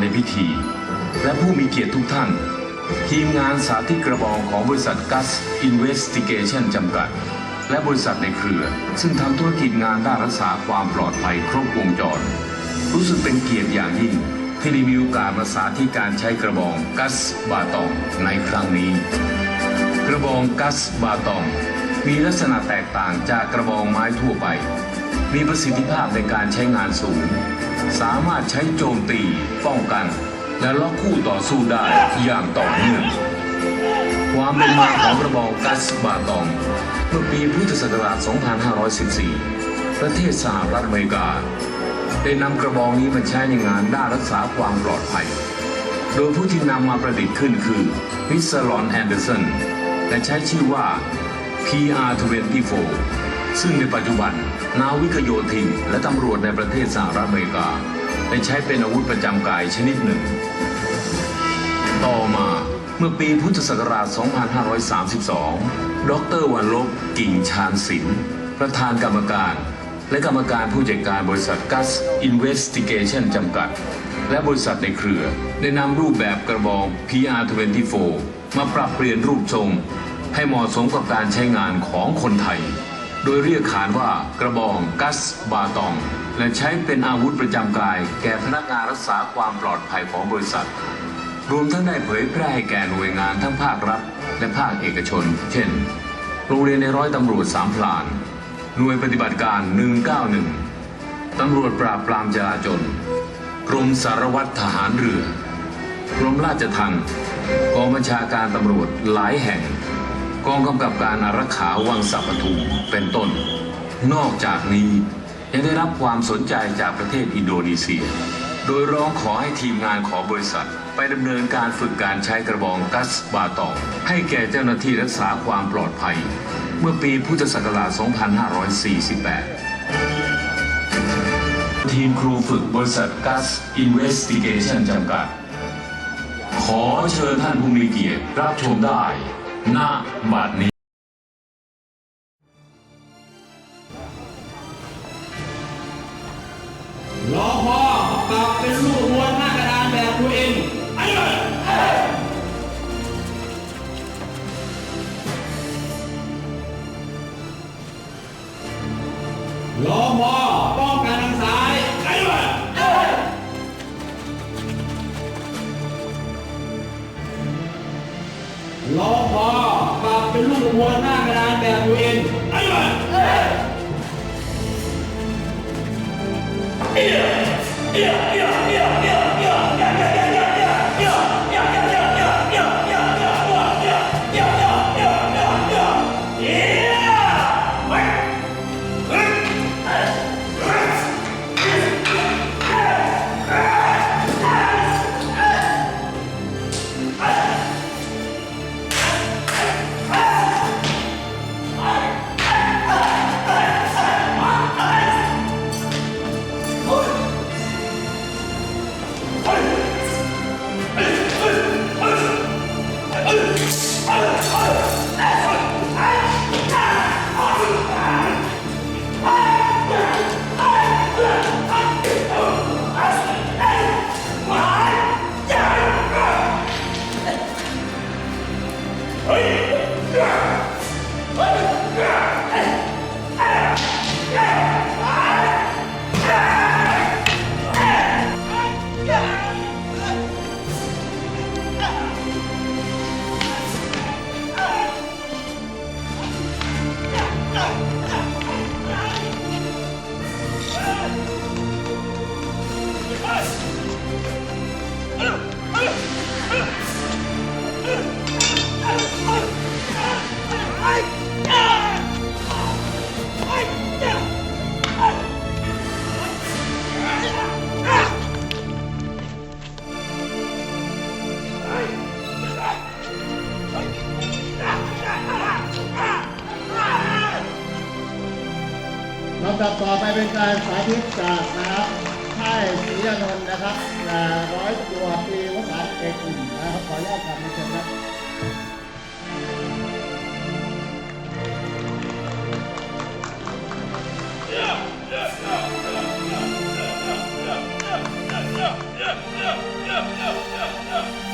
ในพิธี และผู้มีเกียรติทุกท่าน ทีมงานสาธิตกระบองของบริษัท Gus Investigation จำกัด และบริษัทในเครือ ซึ่งทำธุรกิจงานด้านรักษาความปลอดภัยครบวงจร รู้สึกเป็นเกียรติอย่างยิ่ง ที่ได้มีโอกาสมาสาธิตการใช้กระบองกัสบาตองในครั้งนี้ กระบองกัสบาตอง มีลักษณะแตกต่างจากกระบองไม้ทั่วไป มีประสิทธิภาพในการใช้งานสูง สามารถใช้โจมตี ป้องกัน และล็อกคู่ต่อสู้ได้อย่างต่อเนื่อง ความเป็นมาของกระบองกัสบาตองเมื่อปีพุทธศักราช 2514 ประเทศสหรัฐอเมริกา ได้นำกระบองนี้มาใช้ในงานด้านรักษาความปลอดภัย โดยผู้ที่นำมาประดิษฐ์ขึ้นคือวิสลอนแอนเดอร์สันและใช้ชื่อว่า PR24 ซึ่งในปัจจุบัน นาวิกโยธินและตำรวจในประเทศสหรัฐอเมริกา ได้ใช้เป็นอาวุธประจำกายชนิดหนึ่ง ต่อมาเมื่อปีพุทธศักราช 2532 ดรวันลบกิ่งชาญศิลป์ประธานกรรมการ และกรรมการผู้จัดการบริษัท Gus Investigation จำกัด และบริษัทในเครือ ได้นำรูปแบบกระบอง PR24 มาปรับเปลี่ยนรูปทรง ให้เหมาะสมกับการใช้งานของคนไทย โดยเรียกขานว่ากระบองกัสบาตอง และใช้เป็นอาวุธประจำกาย แก่พนักงานรักษาความปลอดภัยของบริษัท รวมทั้งได้เผยแพร่ให้แก่หน่วยงานทั้งภาครัฐ และภาคเอกชน เช่น โรงเรียนในร้อยตำรวจสามพลาน หน่วยปฏิบัติการ 191 ตำรวจปราบปรามจราจรกรมสารวัตรทหารเรือกรมราชทัณฑ์กองบัญชาการตำรวจหลายแห่ง กองกำกับการอารักขาวังสัปทุมเป็นต้น นอกจากนี้ยังได้รับความสนใจจากประเทศอินโดนีเซีย โดยร้องขอให้ทีมงานของบริษัท ไปดำเนินการฝึกการใช้กระบองกัสบาตองให้แก่เจ้าหน้าที่รักษาความปลอดภัย เมื่อปีพุทธศักราช 2548 ทีมครูฝึกบริษัท Gus Investigation จำกัด ขอเชิญท่านผู้มีเกียรติรับชมได้ ณบัดนี้ รัวหน้ากระดานแบบตัวเองไอ้เลย ลำดับต่อไปเป็นการสาธิตจากนะครับค่ายศรีนนท์นะครับร้อยตัวปีวัฒนเอก่นนะครับขออนุญาตกลับมาเชิญครับเ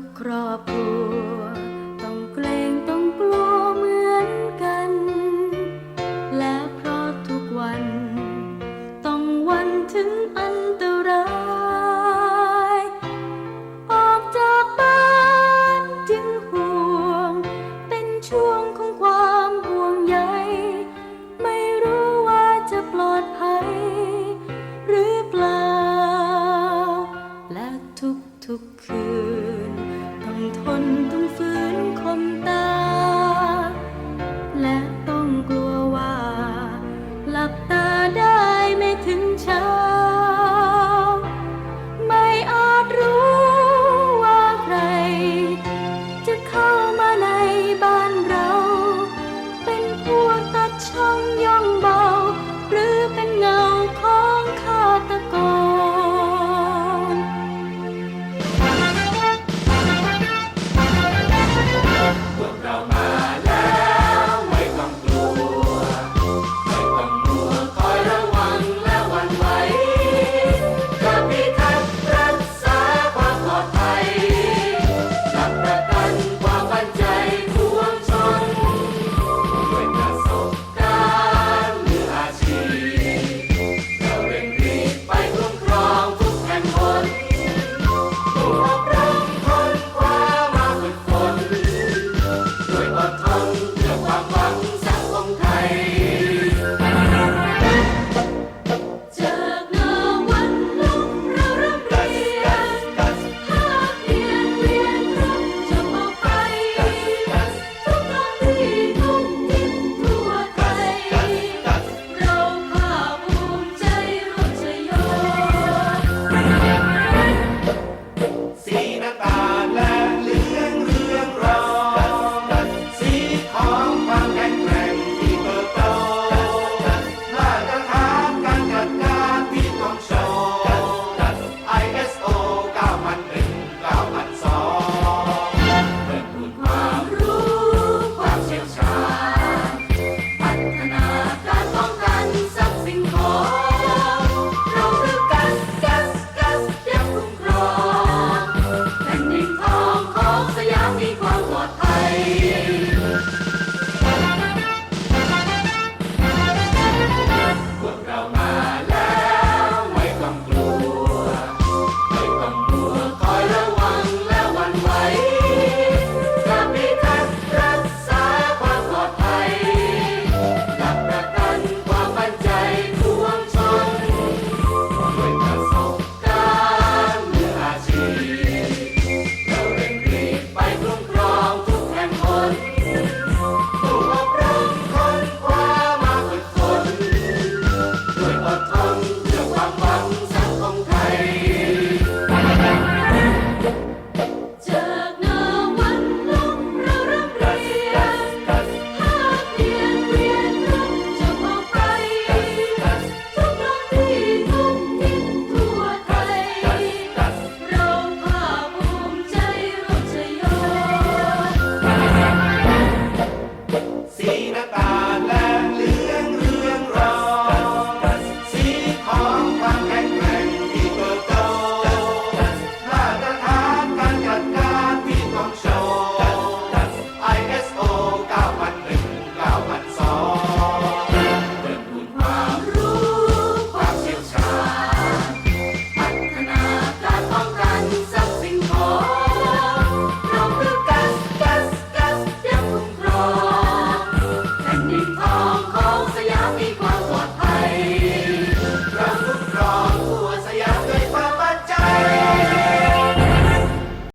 กครอบครัว ต้องเกรงต้องกลัวเหมือนกัน และเพราะทุกวัน ต้องวันถึงอันตราย ออกจากบ้านจึงห่วง เป็นช่วงของความห่วงใย ไม่รู้ว่าจะปลอดภัย หรือเปล่า และทุกทุกๆคืน ทนต้องฝืน